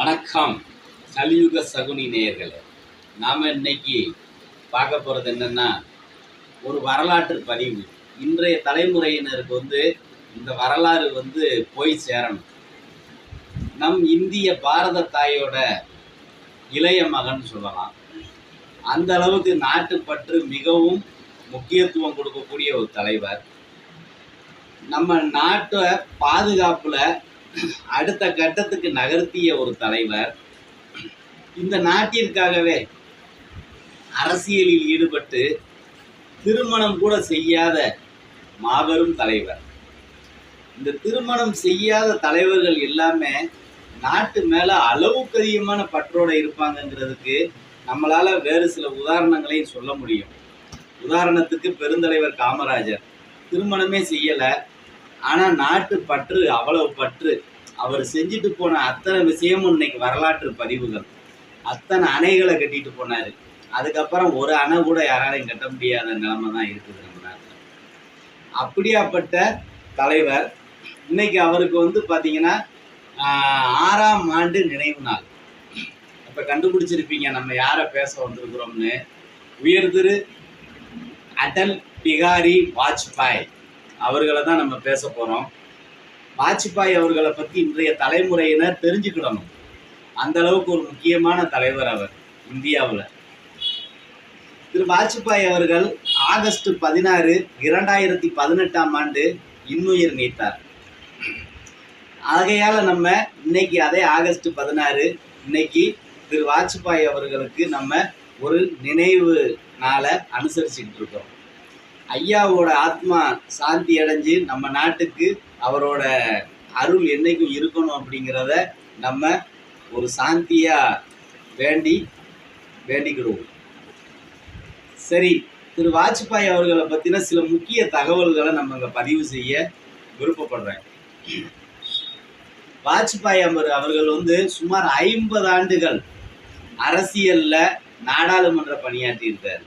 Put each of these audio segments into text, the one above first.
வணக்கம். கலியுக சகுனி நேயர்களே நாம் இன்னைக்கு பார்க்க போகிறது என்னென்னா ஒரு வரலாற்று பதிவு. இன்றைய தலைமுறையினருக்கு வந்து இந்த வரலாறு வந்து போய் சேரணும். நம் இந்திய பாரத தாயோட இளைய மகன் சொல்லலாம். அந்த அளவுக்கு நாட்டுப்பற்று மிகவும் முக்கியத்துவம் கொடுக்கக்கூடிய ஒரு தலைவர். நம்ம நாட்டை பாதுகாப்பில் அடுத்த கட்டத்துக்கு நகர்த்திய ஒரு தலைவர் இந்த நாட்டிற்காகவே அரசியலில் ஈடுபட்டு திருமணம் கூட செய்யாத மாபெரும் தலைவர். இந்த திருமணம் செய்யாத தலைவர்கள் எல்லாமே நாட்டு மேல அளவுக்கு அதிகமான பற்றோட இருப்பாங்கங்கிறதுக்கு நம்மளால வேறு சில உதாரணங்களையும் சொல்ல முடியும். உதாரணத்துக்கு பெருந்தலைவர் காமராஜர். திருமணமே செய்யலை. ஆனால் நாட்டு பற்று அவ்வளவு பற்று. அவர் செஞ்சுட்டு போன அத்தனை விஷயமும் இன்னைக்கு வரலாற்று பதிவுகள். அத்தனை அணைகளை கட்டிட்டு போனார். அதுக்கப்புறம் ஒரு அணை கூட யாராலையும் கட்ட முடியாத நிலைமை தான் இருக்குது நம்ம நாட்டில். அப்படியாப்பட்ட தலைவர் இன்னைக்கு அவருக்கு வந்து பார்த்தீங்கன்னா ஆறாம் ஆண்டு நினைவு நாள். இப்போ கண்டுபிடிச்சிருப்பீங்க நம்ம யாரை பேச வந்திருக்கிறோம்னு. உயர்திரு அடல் பிகாரி வாஜ்பாய். அவர்களை தான் நம்ம பேச போகிறோம் வாஜ்பாய் அவர்களை பற்றி இன்றைய தலைமுறையினர் தெரிஞ்சுக்கிடணும். அந்த அளவுக்கு ஒரு முக்கியமான தலைவர் அவர் இந்தியாவில். திரு வாஜ்பாய் அவர்கள் ஆகஸ்ட் பதினாறு இரண்டாயிரத்தி பதினெட்டாம் ஆண்டு இன்னுயிர் நீத்தார். ஆகையால் நம்ம இன்னைக்கு அதே ஆகஸ்ட் பதினாறு இன்னைக்கு திரு வாஜ்பாய் அவர்களுக்கு நம்ம ஒரு நினைவு நாளை அனுசரிச்சுக்கிட்டு இருக்கோம். ஐயாவோட ஆத்மா சாந்தி அடைஞ்சு நம்ம நாட்டுக்கு அவரோட அருள் என்னைக்கும் இருக்கணும் அப்படிங்கிறத நம்ம ஒரு சாந்தியாக வேண்டி வேண்டிக்கிடுவோம். சரி திரு வாஜ்பாய் அவர்களை பற்றின சில முக்கிய தகவல்களை நம்ம இங்கே பதிவு செய்ய விருப்பப்படுறேன். வாஜ்பாய் அவர் அவர்கள் வந்து சுமார் ஐம்பது ஆண்டுகள் அரசியலில் நாடாளுமன்ற பணியாற்றியிருக்கார்.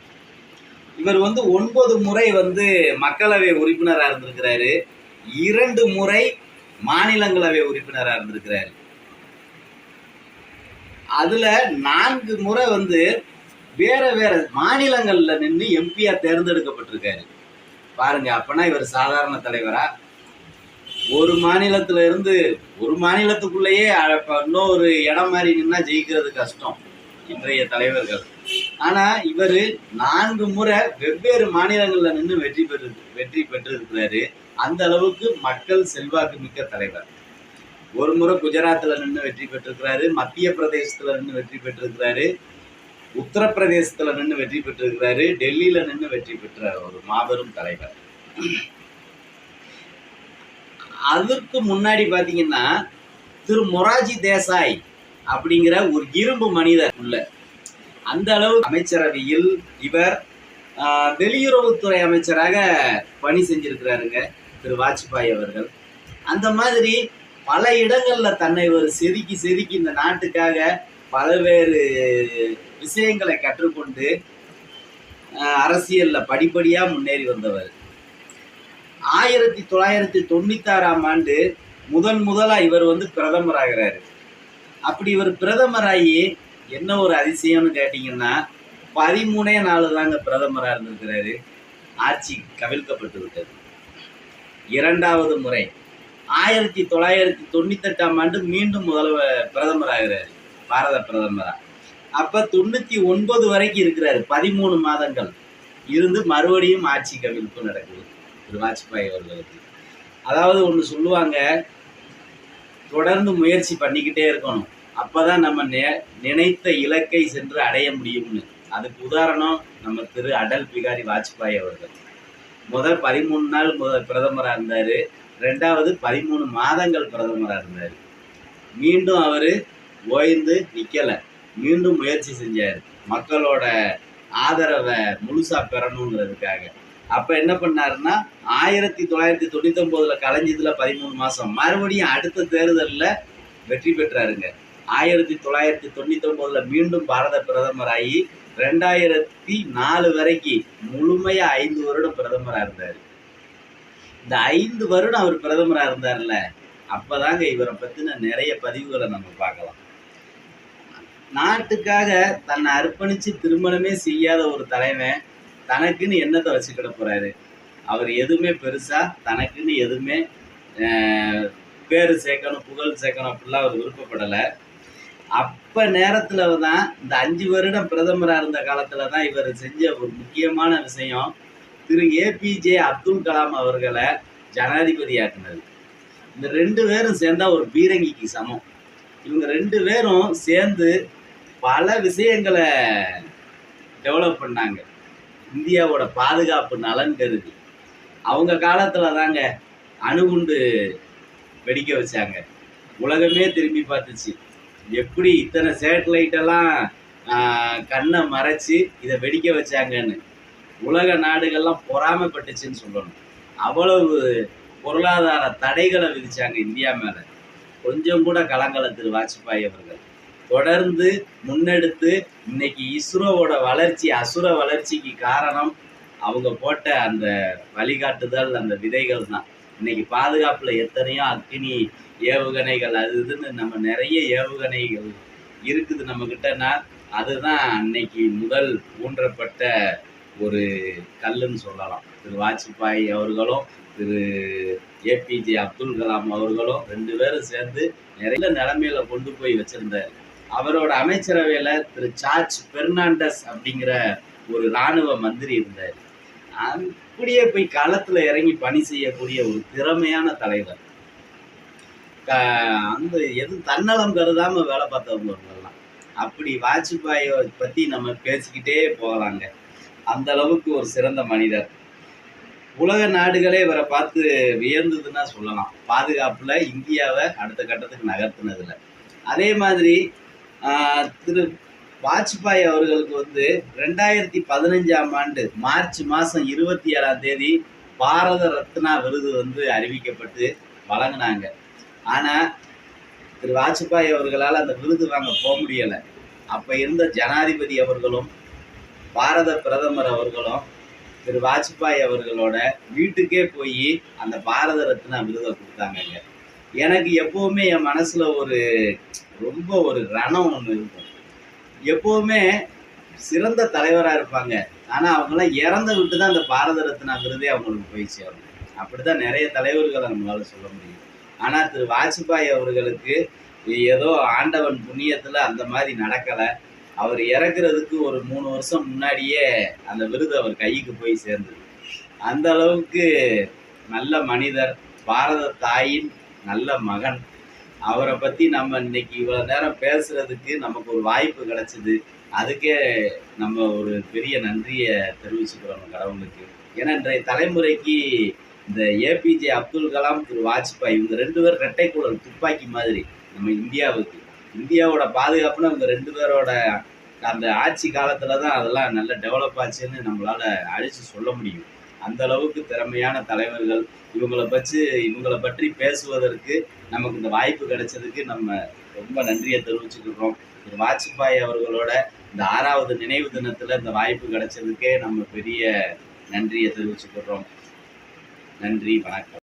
இவர் வந்து ஒன்பது முறை வந்து மக்களவை உறுப்பினராக இருந்திருக்கிறாரு. இரண்டு முறை மாநிலங்களவை உறுப்பினராக இருந்திருக்கிறாரு. அதுல நான்கு முறை வந்து வேற வேற மாநிலங்கள்ல நின்று எம்பியா தேர்ந்தெடுக்கப்பட்டிருக்காரு. பாருங்க அப்பனா இவர் சாதாரண தலைவரா? ஒரு மாநிலத்துல இருந்து ஒரு மாநிலத்துக்குள்ளேயே இன்னொரு இடம் மாதிரி நின்னா ஜெயிக்கிறது கஷ்டம் இன்றைய தலைவர்கள். ஆனா இவர் நான்கு முறை வெவ்வேறு மாநிலங்கள்ல நின்று வெற்றி பெற்று வெற்றி பெற்றிருக்கிறாரு. அந்த அளவுக்கு மக்கள் செல்வாக்கு மிக்க தலைவர். ஒரு முறை குஜராத்தில் நின்று வெற்றி பெற்றிருக்கிறாரு. மத்திய பிரதேசத்துல நின்று வெற்றி பெற்றிருக்கிறாரு. உத்தரப்பிரதேசத்தில் நின்று வெற்றி பெற்றிருக்கிறாரு. டெல்லியில நின்று வெற்றி பெற்ற ஒரு மாபெரும் தலைவர். அதற்கு முன்னாடி பார்த்தீங்கன்னா திரு மொராஜி தேசாய் அப்படிங்கிற ஒரு இரும்பு மனிதர் உள்ள அந்த அளவு அமைச்சரவையில் இவர் வெளியுறவுத்துறை அமைச்சராக பணி செஞ்சிருக்கிறாருங்க திரு வாஜ்பாய் அவர்கள். அந்த மாதிரி பல இடங்களில் தன்னை ஒரு செதுக்கி செதுக்கி இந்த நாட்டுக்காக பல்வேறு விஷயங்களை கற்றுக்கொண்டு அரசியலில் படிப்படியாக முன்னேறி வந்தவர். ஆயிரத்தி தொள்ளாயிரத்தி தொண்ணூத்தாறாம் ஆண்டு முதன் முதலாக இவர் வந்து பிரதமர் ஆகிறாரு அப்படி இவர் பிரதமராகி என்ன ஒரு அதிசயம்னு கேட்டீங்கன்னா பதிமூணே நாள் தாங்க பிரதமராக இருந்திருக்கிறாரு. ஆட்சி கவிழ்க்கப்பட்டு விட்டது. இரண்டாவது முறை ஆயிரத்தி தொள்ளாயிரத்தி தொண்ணூத்தெட்டாம் ஆண்டு மீண்டும் முதல்வ பிரதமராகிறார். பாரத பிரதமராக அப்போ தொண்ணூற்றி ஒன்பது வரைக்கும் இருக்கிறாரு பதிமூணு மாதங்கள். இருந்து மறுபடியும் ஆட்சி கவிழ்ப்பு நடக்குது திரு வாஜ்பாய் அவர்களுக்கு. அதாவது ஒன்று சொல்லுவாங்க தொடர்ந்து முயற்சி பண்ணிக்கிட்டே இருக்கணும். அப்பதான் நம்ம நெ- நினைத்த இலக்கை சென்று அடைய முடியும்னு. அதுக்கு உதாரணம் நம்ம திரு அடல் பிகாரி வாஜ்பாய் அவர்கள். முதல் பதிமூணு நாள் முதல் பிரதமராக இருந்தார். ரெண்டாவது பதிமூணு மாதங்கள் பிரதமராக இருந்தார். மீண்டும் அவர் ஓய்ந்து நிற்கலை மீண்டும் முயற்சி செஞ்சார். மக்களோட ஆதரவை முழுசாக பெறணுங்கிறதுக்காக. அப்போ என்ன பண்ணாருன்னா ஆயிரத்தி தொள்ளாயிரத்தி தொண்ணூத்தொம்போதில் கலைஞ்சதில் பதிமூணு மாதம் மறுபடியும் அடுத்த தேர்தலில் வெற்றி பெற்றாருங்க. ஆயிரத்தி தொள்ளாயிரத்தி தொண்ணூத்தி ஒன்பதுல மீண்டும் பாரத பிரதமராகி ரெண்டாயிரத்தி நாலு வரைக்கும் முழுமையா ஐந்து வருடம் பிரதமரா இருந்தாரு. இந்த ஐந்து வருடம் அவர் பிரதமரா இருந்தார்ல அப்பதாங்க இவரை பத்தின நிறைய பதிவுகளை நம்ம பார்க்கலாம். நாட்டுக்காக தன்னை அர்ப்பணிச்சு திருமணமே செய்யாத ஒரு தலைவன் தனக்குன்னு என்னத்தை வச்சுக்கிட போறாரு? அவர் எதுவுமே பெருசா தனக்குன்னு எதுவுமே ஆஹ், பேரு சேர்க்கணும் புகழ் சேர்க்கணும் அப்படிலாம் அவர் விருப்பப்படலை. அப்போ நேரத்தில் தான் இந்த அஞ்சு வருடம் பிரதமராக இருந்த காலத்தில் தான் இவர் செஞ்ச ஒரு முக்கியமான விஷயம். திரு. ஏபிஜே அப்துல் கலாம் அவர்களை ஜனாதிபதியாக்குனது. இந்த ரெண்டு பேரும் சேர்ந்தால் ஒரு பீரங்கிக்கு சமம். இவங்க ரெண்டு பேரும் சேர்ந்து பல விஷயங்களை டெவலப் பண்ணாங்க. இந்தியாவோட பாதுகாப்பு நலன் கருதி. அவங்க காலத்தில் தாங்க அணுகுண்டு வெடிக்க வச்சாங்க. உலகமே திரும்பி பார்த்துச்சு. எப்படி இத்தனை சேட்டலைட் எல்லாம் ஆஹ், கண்ணை மறைச்சு இதை வெடிக்க வச்சாங்கன்னு. உலக நாடுகள்லாம் பொறாமைப்பட்டுச்சுன்னு சொல்லணும். அவ்வளவு பொருளாதார தடைகளை விதிச்சாங்க இந்தியா மேல. கொஞ்சம் கூட கலங்கல திரு வாஜ்பாய் அவர்கள். தொடர்ந்து முன்னெடுத்து இன்னைக்கு இஸ்ரோவோட வளர்ச்சி அசுர வளர்ச்சிக்கு காரணம் அவங்க போட்ட அந்த வழிகாட்டுதல் அந்த விதைகள் தான் இன்னைக்கு பாதுகாப்புல எத்தனையோ அக்னி ஏவுகணைகள் அது இதுன்னு நம்ம நிறைய ஏவுகணைகள் இருக்குது நம்மக்கிட்டனா அதுதான் அன்னைக்கு முதல் ஊன்றப்பட்ட ஒரு கல்லுன்னு சொல்லலாம். திரு வாஜ்பாய் அவர்களும் திரு ஏபிஜே அப்துல் கலாம் அவர்களும் ரெண்டு பேரும் சேர்ந்து நிறைய நிலைமையில கொண்டு போய் வச்சிருந்தார். அவரோட அமைச்சரவையில திரு சார்ஜ் பெர்னாண்டஸ் அப்படிங்கிற ஒரு ராணுவ மந்திரி இருந்தார். அப்படியே போய் களத்துல இறங்கி பணி செய்யக்கூடிய ஒரு திறமையான தலைவர். அந்த எதுவும் தன்னலம் கருதாம வேலை பார்த்தவங்க இவங்கெல்லாம் அப்படி வாஜ்பாயை பத்தி நம்ம பேசிக்கிட்டே போகலாங்க. அந்த அளவுக்கு ஒரு சிறந்த மனிதர். உலக நாடுகளே இவரை பார்த்து வியந்ததுன்னா சொல்லலாம். பாதுகாப்புல இந்தியாவை அடுத்த கட்டத்துக்கு நகர்த்தினதுல. அதே மாதிரி திரு வாஜ்பாய் அவர்களுக்கு வந்து ரெண்டாயிரத்தி பதினஞ்சாம் ஆண்டு மார்ச் மாதம் இருபத்தி ஏழாம் தேதி பாரத ரத்னா விருது வந்து அறிவிக்கப்பட்டு வழங்கினாங்க. ஆனால் திரு வாஜ்பாய் அவர்களால் அந்த விருது வாங்க போக முடியலை. அப்போ இருந்த ஜனாதிபதி அவர்களும் பாரத பிரதமர் அவர்களும் திரு வாஜ்பாய் அவர்களோட வீட்டுக்கே போய் அந்த பாரத ரத்னா விருதை கொடுத்தாங்கங்க. எனக்கு எப்போவுமே என் மனசில் ஒரு ரொம்ப ஒரு ரணம் ஒன்று இருக்கும். எப்போவுமே சிறந்த தலைவராக இருப்பாங்க. ஆனால் அவங்களாம் இறந்து விட்டு தான் அந்த பாரத ரத்னா விருதே அவங்களுக்கு போய் சேரும் அப்படிதான் நிறைய தலைவர்களை நம்மளால் சொல்ல முடியும். ஆனால் திரு வாஜ்பாய் அவர்களுக்கு ஏதோ ஆண்டவன் புண்ணியத்தில் அந்த மாதிரி நடக்கலை. அவர் இறக்குறதுக்கு ஒரு மூணு வருஷம் முன்னாடியே அந்த விருது அவர் கைக்கு போய் சேர்ந்தது. அந்த அளவுக்கு நல்ல மனிதர் பாரத தாயின் நல்ல மகன். அவரை பற்றி நம்ம இன்னைக்கு இவ்வளோ நேரம் பேசுறதுக்கு நமக்கு ஒரு வாய்ப்பு கிடைச்சிது. அதுக்கே நம்ம ஒரு பெரிய நன்றியை தெரிவிச்சுக்கிறோம் கடவுளுக்கு. ஏன்னா இன்றைய தலைமுறைக்கு இந்த ஏபிஜே அப்துல் கலாம் திரு வாஜ்பாய் இவங்க ரெண்டு பேர் ரெட்டை குழல் துப்பாக்கி மாதிரி நம்ம இந்தியாவுக்கு. இந்தியாவோட பாதுகாப்புனா இவங்க ரெண்டு பேரோட அந்த ஆட்சி காலத்தில் தான் அதெல்லாம் நல்ல டெவலப் ஆச்சுன்னு நம்மளால் அழிச்சு சொல்ல முடியும். அந்த அளவுக்கு திறமையான தலைவர்கள். இவங்களை பற்றி இவங்களை பற்றி பேசுவதற்கு நமக்கு இந்த வாய்ப்பு கிடைச்சதுக்கு நம்ம ரொம்ப நன்றியை தெரிவிச்சுக்கிறோம் திரு வாஜ்பாய் அவர்களோட இந்த ஆறாவது நினைவு தினத்தில் இந்த வாய்ப்பு கிடைச்சதுக்கே நம்ம பெரிய நன்றியை தெரிவிச்சுக்கிறோம் நன்றி வணக்கம்.